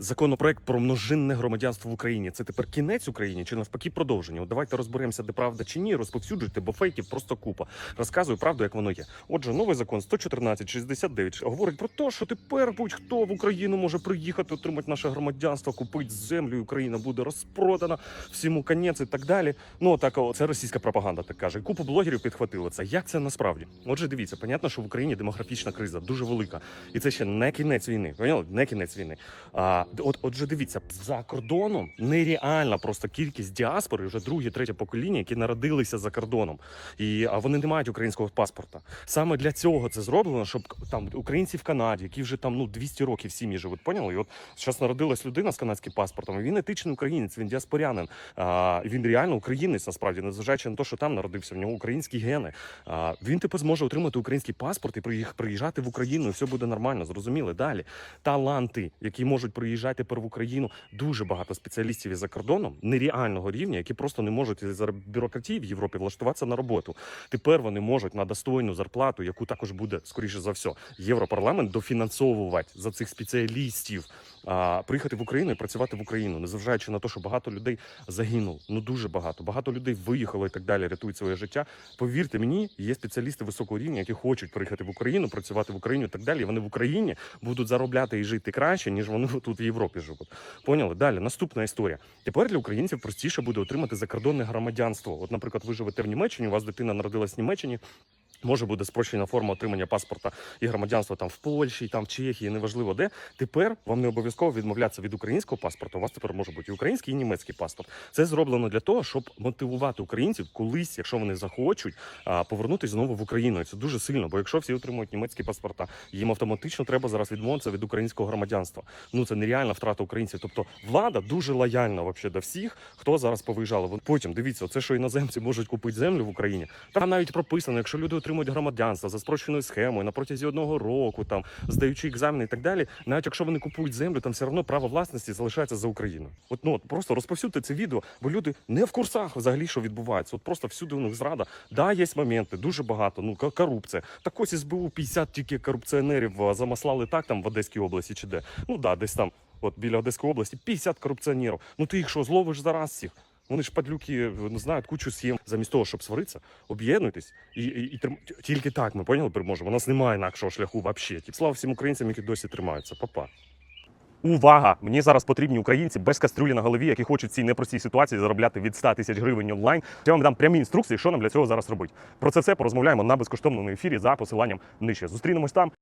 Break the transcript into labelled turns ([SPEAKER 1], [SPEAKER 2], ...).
[SPEAKER 1] Законопроект про множинне громадянство в Україні це тепер кінець Україні чи навпаки продовження? От давайте розберемося, де правда чи ні. Розповсюджуйте, бо фейків просто купа. Розказую правду, як воно є. Отже, новий закон 114.69 говорить про те, що тепер будь-хто в Україну може приїхати, отримати наше громадянство, купити землю. Україна буде розпродана, всьому конець і так далі. Ну так це російська пропаганда, так каже. Купу блогерів підхватили це. Як це насправді? Отже, дивіться, понятно, що в Україні демографічна криза дуже велика, і це ще не кінець війни. Поняли? Не кінець війни. А от, отже, дивіться, за кордоном нереальна просто кількість діаспори, вже друге, третє покоління, які народилися за кордоном, і а вони не мають українського паспорта. Саме для цього це зроблено, щоб там українці в Канаді, які вже там ну 200 років сім'ї живуть. Поняли? І от зараз народилась людина з канадським паспортом. і Він етичний українець, він діаспорянин. А, він реально українець, насправді, незважаючи на те, що там народився, в нього українські гени. А, він типу зможе отримати український паспорт і приїжджати в Україну, і все буде нормально. Зрозуміли далі. Таланти, які можуть приїжджати тепер в Україну, дуже багато спеціалістів із за кордоном нереального рівня, які просто не можуть із за бюрократії в Європі влаштуватися на роботу. Тепер вони можуть на достойну зарплату, яку також буде скоріше за все, європарламент дофінансовувати за цих спеціалістів. А, приїхати в Україну і працювати в Україну, незважаючи на те, що багато людей загинуло. Ну дуже багато. Багато людей виїхало і так далі, рятують своє життя. Повірте мені, є спеціалісти високого рівня, які хочуть приїхати в Україну, працювати в Україні і так далі. Вони в Україні будуть заробляти і жити краще, ніж вони тут в Європі живуть. Поняли? Далі наступна історія. Тепер для українців простіше буде отримати закордонне громадянство. От, наприклад, ви живете в Німеччині, у вас дитина народилась в Німеччині. Може буде спрощена форма отримання паспорта і громадянства там в Польщі, там в Чехії, неважливо де. Тепер вам не обов'язково відмовлятися від українського паспорту. У вас тепер може бути і український, і німецький паспорт. Це зроблено для того, щоб мотивувати українців колись, якщо вони захочуть, повернутися знову в Україну. І це дуже сильно. Бо якщо всі отримують німецькі паспорта, їм автоматично треба зараз відмовитися від українського громадянства. Ну це нереальна втрата українців. Тобто влада дуже лояльна вообще до всіх, хто зараз повиїжджали. Потім дивіться, це що іноземці можуть купити землю в Україні. Там навіть прописано, якщо люди отримують громадянство за спрощеною схемою на протязі одного року, там здаючи екзамени і так далі. Навіть якщо вони купують землю, там все одно право власності залишається за Україною. От ну от просто розповсюдьте це відео, бо люди не в курсах взагалі, що відбувається. От просто всюди у них зрада. Да, є моменти, дуже багато. Ну корупція. Так ось СБУ 50 тільки корупціонерів замаслали так там в Одеській області чи де. Ну да, десь там. От біля Одеської області 50 корупціонерів. Ну ти їх що, зловиш зараз всіх? Вони ж падлюки ну, знають кучу схем. Замість того, щоб сваритися, об'єднуйтесь і, і, і трим... тільки так ми поняли, переможемо. У нас немає інакшого шляху взагалі. Слава всім українцям, які досі тримаються. Папа. Увага! Мені зараз потрібні українці без кастрюлі на голові, які хочуть в цій непростій ситуації заробляти від 100 тисяч гривень онлайн. Я вам дам прямі інструкції, що нам для цього зараз робити. Про це все порозмовляємо на безкоштовному ефірі за посиланням нижче. Зустрінемось там.